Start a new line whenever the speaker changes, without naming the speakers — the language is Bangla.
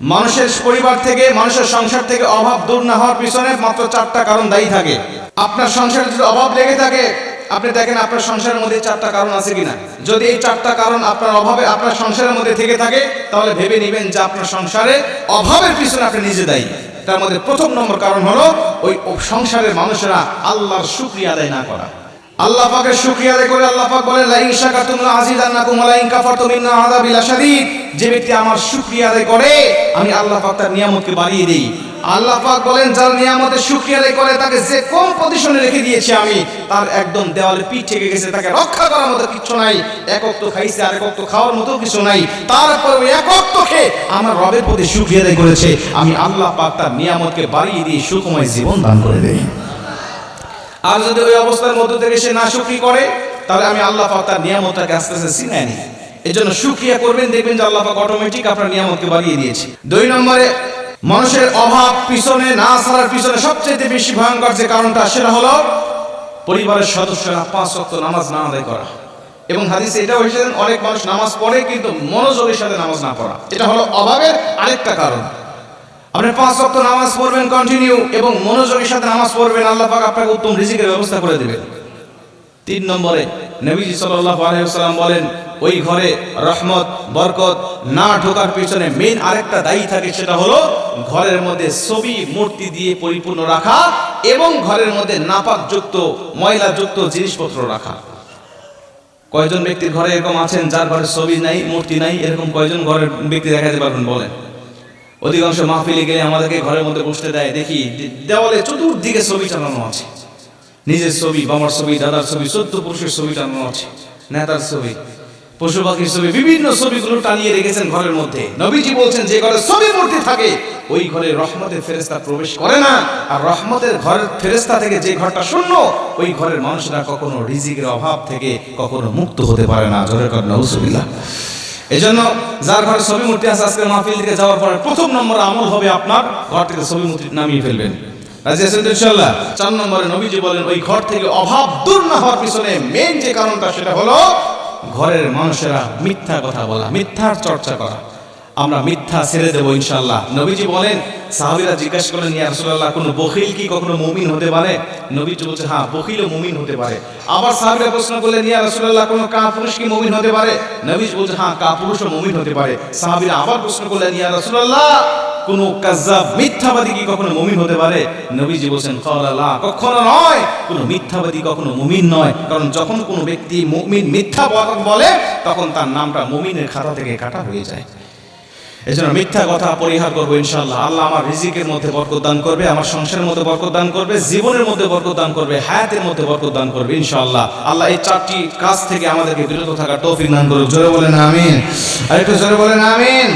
মানুষের পরিবার থেকে, মানুষের সংসার থেকে অভাব দূর না হওয়ার পিছনে মাত্র চারটা কারণ দায়ী থাকে। আপনার সংসারে যদি অভাব লেগে থাকে, আপনি দেখেন আপনার সংসারের মধ্যে চারটা কারণ আছে কিনা। যদি এই চারটা কারণ আপনার অভাবে আপনার সংসারের মধ্যে থেকে থাকে, তাহলে ভেবে নেবেন যে আপনার সংসারে অভাবের পিছনে আপনি নিজে দায়ী। তার মধ্যে প্রথম নম্বর কারণ হলো, ওই সংসারের মানুষেরা আল্লাহর শুক্রিয়া আদায় না করা। আল্লাহ পাকের শুকরিয়া আদায় করে আল্লাহ পাক বলেন যে ব্যক্তি আমার আদায় করে, আমি আল্লাহ পাক তার নিয়ামতকে বাড়িয়ে দেই। আল্লাহ পাক বলেন, যার নিয়ামতের আদায় করে, তাকে যে পজিশনে রেখে দিয়েছি আমি, তার একদম দেওয়ালে পিঠ থেকে গেছে, তাকে রক্ষা করার মতো কিছু নাই। একক তো খাইছে আর একক তো খাওয়ার মতো কিছু নাই। তারপর ওই একক তো খেয়ে আমার রবের প্রতি শুকরিয়া আদায় করেছে। আমি আল্লাহ পাক তার নিয়ামতকে বাড়িয়ে দিয়ে সুখময় জীবন দান করে দেই। আর যদি ওই অবস্থার মধ্যে থেকে সে না সুখী করে, তাহলে আমি আল্লাহ পাক তার নিয়ামতটাকে আস্তে আস্তে চিনাই নি এই জন্য সুক্রিয়া করবেন, দেখবেন যে আল্লাহ অটোমেটিক আপনার নিয়ামতকে বাড়িয়ে দিয়েছে। দুই নম্বরে, মানুষের অভাব পিছনে, না ছাড়ার পিছনে সবচেয়ে বেশি ভয়ঙ্কর যে কারণটা সেটা হলো পরিবারের সদস্যরা পাঁচ ওয়াক্ত নামাজ না আদায় করা। এবং হাদিসে এটাও এসেছেন অনেক মানুষ নামাজ পড়ে কিন্তু মনোযোগের সাথে নামাজ না পড়া। এটা হলো অভাবের আরেকটা কারণ। আপনি পাঁচ ওয়াক্ত নামাজ পড়বেন কন্টিনিউ এবং মনোযোগের সাথে নামাজ পড়বেন, আল্লাহ পাক আপনাকে উত্তম রিজিকের ব্যবস্থা করে দেবেন। তিন নম্বরে নবীজি সাল্লাল্লাহু আলাইহি ওয়াসাল্লাম বলেন, ওই ঘরে রহমত, বরকত না ঢোকার পিছনে মেইন আরেকটা দায়ী থাকে, সেটা হলো ঘরের মধ্যে ছবি, মূর্তি দিয়ে পরিপূর্ণ রাখা এবং ঘরের মধ্যে নাপাক নাপাকযুক্ত, ময়লাযুক্ত জিনিসপত্র রাখা। কয়জন ব্যক্তির ঘরে এরকম আছেন যার ঘরে ছবি নাই, মূর্তি নাই? এরকম কয়জন ঘরের ব্যক্তি দেখাতে পারবেন বলেন? অধিকাংশ মাহফিলে গেলে আমাদেরকে ঘরের মধ্যে বসতে দেয়। দেখি, দেওয়ালে চতুর্দিকে ছবি টানানো আছে। নিজের ছবি, বাবার ছবি, দাদার ছবি, চোদ্দ পুরুষের ছবি টানানো আছে, নেতার ছবি। পশু পাখির ছবি, বিভিন্ন ছবিগুলো টানিয়ে রেখেছেন ঘরের মধ্যে। নবীজি বলছেন, যে ঘরে ছবি মূর্তি থাকে, ওই ঘরে রহমতের ফেরেস্তা প্রবেশ করে না। আর রহমতের ঘরের ফেরেস্তা থেকে যে ঘরটা শূন্য, ওই ঘরের মানুষরা কখনো রিজিকের অভাব থেকে কখনো মুক্ত হতে পারে না। জোরের কর, নউজুবিল্লাহ। এই জন্য যার ঘরে ছবি মূর্তি আছে, আজকে মাহফিল থেকে যাওয়ার পরে প্রথম নম্বর আমল হবে আপনার ঘর থেকে ছবি মূর্তি নামিয়ে ফেলবেন। চার নম্বরে বলেন, ওই ঘর থেকে অভাব দূর না হওয়ার পিছনে মেন যে কারণটা সেটা হলো ঘরের মানুষেরা মিথ্যা কথা বলা, মিথ্যার চর্চা করা। আমরা মিথ্যা ছেড়ে দেবো ইনশাল্লাহ নবীজি বলেন, সাহাবিরা জিজ্ঞাসা করেন ইয়া রাসূলুল্লাহ, কোন বখিল কি কখনো মুমিন হতে পারে? নবীজি বলছে হ্যাঁ বখিলও মুমিন হতে পারে। আবার সাহাবিরা প্রশ্ন করলেন, ইয়া রাসূলুল্লাহ, কোন কাপুরুষ কি মুমিন হতে পারে? নবীজি বলছে হ্যাঁ কাপুরুষও মুমিন হতে পারে। সাহাবিরা আবার প্রশ্ন করলেন, ইয়া রাসূলুল্লাহ, কোন কাজ্জাব মিথ্যাবাদী কি কখনো মুমিন হতে পারে? নবীজি বলছেন ক্বালা লা, কখনো নয়। কোন মিথ্যাবাদী কখনো মুমিন নয়। কারণ যখন কোনো ব্যক্তি মুমিন মিথ্যা বলে তখন তার নামটা মুমিনের খাতা থেকে কাটা হয়ে যায়। এই জন্য মিথ্যা কথা পরিহার করব ইনশাল্লাহ আল্লাহ আমার রিজিকের মধ্যে বরকত দান করবে, আমার সংসারের মধ্যে বরকত দান করবে, জীবনের মধ্যে বরকত দান করবে, হায়াতের মধ্যে বরকত দান করবে ইনশাল্লাহ আল্লাহ এই চারটি কাজ থেকে আমাদেরকে বিরত থাকার তৌফিক দান করুক। জোরে বলেন আমিন। আর একটু জোরে বলেন আমিন।